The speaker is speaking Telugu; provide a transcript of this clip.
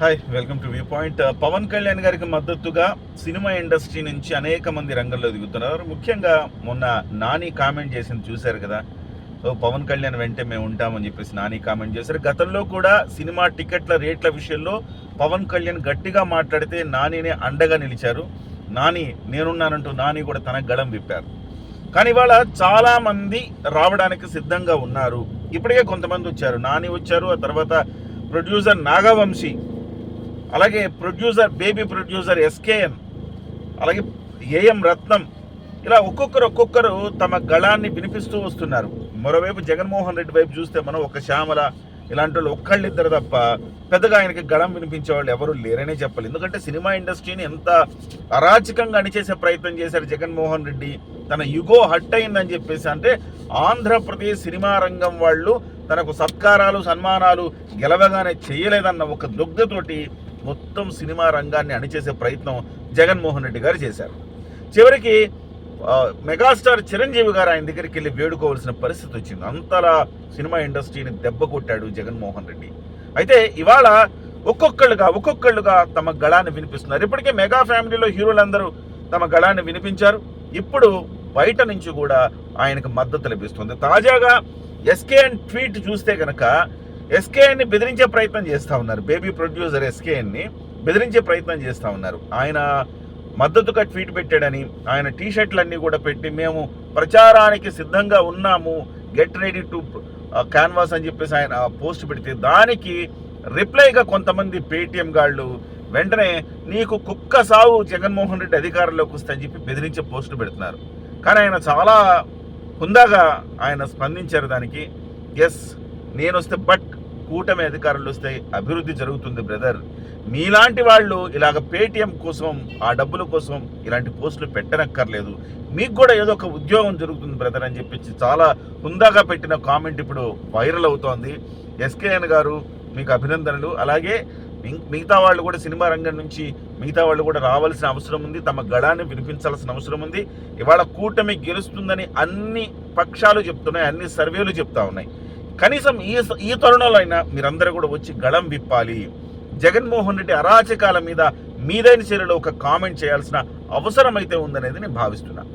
Hi welcome to view point Pawan Kalyan గారికి మద్దతుగా సినిమా ఇండస్ట్రీ నుంచి అనేక మంది రంగంలో దిగుతున్నారు. ముఖ్యంగా మొన్న నాని కామెంట్ చేసింది చూశారు కదా. సో పవన్ కళ్యాణ్ వెంటే మేము ఉంటామని చెప్పేసి నాని కామెంట్ చేశారు. గతంలో కూడా సినిమా టికెట్ల రేట్ల విషయంలో పవన్ కళ్యాణ్ గట్టిగా మాట్లాడితే నానినే అండగా నిలిచారు. నాని నేనున్నానంటూ నాని కూడా తన గళం విప్పారు. కానీ ఇవాళ చాలా మంది రావడానికి సిద్ధంగా ఉన్నారు. ఇప్పటికే కొంతమంది వచ్చారు. నాని వచ్చారు. ఆ తర్వాత ప్రొడ్యూసర్ నాగవంశీ అలాగే ప్రొడ్యూసర్ బేబీ ప్రొడ్యూసర్ ఎస్కేఎన్ అలాగే ఏఎం రత్నం ఇలా ఒక్కొక్కరు ఒక్కొక్కరు తమ గళాన్ని వినిపిస్తూ వస్తున్నారు. మరోవైపు జగన్మోహన్ రెడ్డి వైపు చూస్తే మనం ఒక శ్యామల ఇలాంటి వాళ్ళు ఒక్కళ్ళిద్దరు తప్ప పెద్దగా ఆయనకి గళం వినిపించే వాళ్ళు ఎవరు లేరనే చెప్పాలి. ఎందుకంటే సినిమా ఇండస్ట్రీని ఎంత అరాచకంగా అణిచేసే ప్రయత్నం చేశారు జగన్మోహన్ రెడ్డి. తన యుగో హట్ అయిందని చెప్పేసి అంటే ఆంధ్రప్రదేశ్ సినిమా రంగం వాళ్ళు తనకు సత్కారాలు సన్మానాలు గెలవగానే చేయలేదన్న ఒక దుగ్ధతోటి మొత్తం సినిమా రంగాన్ని అణిచేసే ప్రయత్నం జగన్మోహన్ రెడ్డి గారు చేశారు. చివరికి మెగాస్టార్ చిరంజీవి గారు ఆయన దగ్గరికి వెళ్ళి వేడుకోవాల్సిన పరిస్థితి వచ్చింది. అంతలా సినిమా ఇండస్ట్రీని దెబ్బ కొట్టాడు జగన్మోహన్ రెడ్డి. అయితే ఇవాళ ఒక్కొక్కళ్ళుగా ఒక్కొక్కళ్ళుగా తమ గళాన్ని వినిపిస్తున్నారు. ఇప్పటికే మెగా ఫ్యామిలీలో హీరోలందరూ తమ గళాన్ని వినిపించారు. ఇప్పుడు బయట నుంచి కూడా ఆయనకు మద్దతు లభిస్తుంది. తాజాగా ఎస్కే అండ్ ట్వీట్ చూస్తే కనుక ఎస్కేఎన్ని బెదిరించే ప్రయత్నం చేస్తూ ఉన్నారు. బేబీ ప్రొడ్యూసర్ ఎస్కేఎన్ని బెదిరించే ప్రయత్నం చేస్తూ ఉన్నారు. ఆయన మద్దతుగా ట్వీట్ పెట్టాడని ఆయన టీ షర్ట్లన్నీ కూడా పెట్టి మేము ప్రచారానికి సిద్ధంగా ఉన్నాము. గెట్ రెడీ టు క్యాన్వాస్ అని చెప్పేసి ఆయన పోస్ట్ పెడితే దానికి రిప్లైగా కొంతమంది పేటిఎం గాళ్ళు వెంటనే నీకు కుక్క సావు జగన్మోహన్ రెడ్డి అధికారంలోకి వస్తాయని అని చెప్పి బెదిరించే పోస్టులు పెడుతున్నారు. కానీ ఆయన చాలా హుందాగా ఆయన స్పందించారు దానికి. ఎస్ నేను వస్తే బట్ కూటమి అధికారులు వస్తే అభివృద్ధి జరుగుతుంది బ్రదర్ మీలాంటి వాళ్ళు ఇలాగ పేటిఎం కోసం ఆ డబ్బుల కోసం ఇలాంటి పోస్టులు పెట్టనక్కర్లేదు. మీకు కూడా ఏదో ఒక ఉద్యోగం జరుగుతుంది బ్రదర్ అని చెప్పి చాలా హుందాగా పెట్టిన కామెంట్ ఇప్పుడు వైరల్ అవుతోంది. ఎస్కేఎన్ గారు మీకు అభినందనలు. అలాగే మిగతా వాళ్ళు కూడా సినిమా రంగం నుంచి మిగతా వాళ్ళు కూడా రావాల్సిన అవసరం ఉంది. తమ గళాన్ని వినిపించాల్సిన అవసరం ఉంది. ఇవాళ కూటమి గెలుస్తుందని అన్ని పక్షాలు చెప్తున్నాయి అన్ని సర్వేలు చెప్తా ఉన్నాయి. కనీసం ఈ ఈ తరుణంలో అయినా మీరందరూ కూడా వచ్చి గళం విప్పాలి. జగన్మోహన్ రెడ్డి అరాచకాల మీద మీదైన చర్యలో ఒక కామెంట్ చేయాల్సిన అవసరం అయితే ఉందనేది నేను భావిస్తున్నాను